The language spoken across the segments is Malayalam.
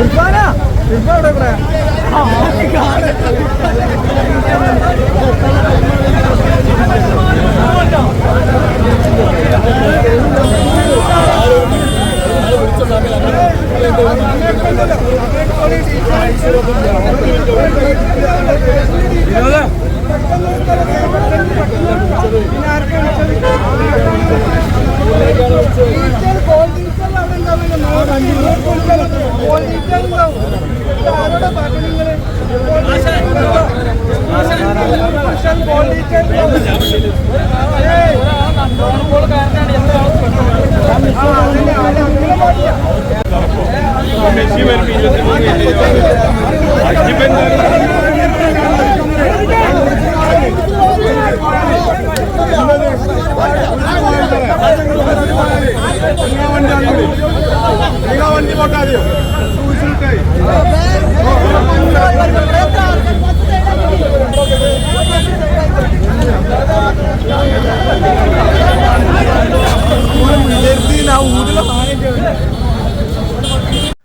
ഇർഫാനാ ഇർഫാൻ എവിടെ ഇവിടെ. മെസ്സി വരുമ്പോൾ ഇരുപത്തിമൂന്ന് അജിബൻ വണ്ടി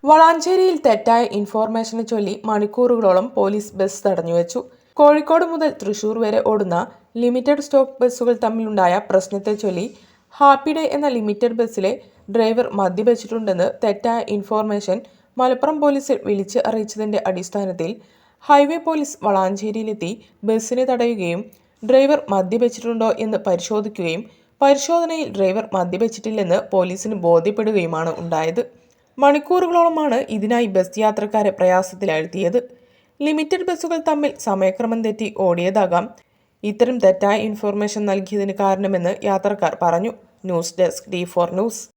വളാഞ്ചേരിയിൽ തെറ്റായ ഇൻഫോർമേഷനെ ചൊല്ലി മണിക്കൂറുകളോളം പോലീസ് ബസ് തടഞ്ഞുവെച്ചു. കോഴിക്കോട് മുതൽ തൃശൂർ വരെ ഓടുന്ന ലിമിറ്റഡ് സ്റ്റോപ്പ് ബസ്സുകൾ തമ്മിലുണ്ടായ പ്രശ്നത്തെ ചൊല്ലി ഹാപ്പി ഡേ എന്ന ലിമിറ്റഡ് ബസ്സിലെ ഡ്രൈവർ മദ്യപിച്ചിട്ടുണ്ടെന്ന് തെറ്റായ ഇൻഫോർമേഷൻ മലപ്പുറം പോലീസിൽ വിളിച്ച് അറിയിച്ചതിന്റെ അടിസ്ഥാനത്തിൽ ഹൈവേ പോലീസ് വളാഞ്ചേരിയിലെത്തി ബസ്സിനെ തടയുകയും ഡ്രൈവർ മദ്യപിച്ചിട്ടുണ്ടോ എന്ന് പരിശോധിക്കുകയും പരിശോധനയിൽ ഡ്രൈവർ മദ്യപിച്ചിട്ടില്ലെന്ന് പോലീസിന് ബോധ്യപ്പെടുകയുമാണ് ഉണ്ടായത്. മണിക്കൂറുകളോളമാണ് ഇതിനായി ബസ് യാത്രക്കാരെ പ്രയാസത്തിലാഴ്ത്തിയത്. ലിമിറ്റഡ് ബസ്സുകൾ തമ്മിൽ സമയക്രമം തെറ്റി ഓടിയതാകാം. ഇത്തരം തെറ്റായ ഇൻഫർമേഷൻ നൽകിയതിന് കാരണമെന്ന് യാത്രക്കാർ പറഞ്ഞു. News desk D four news.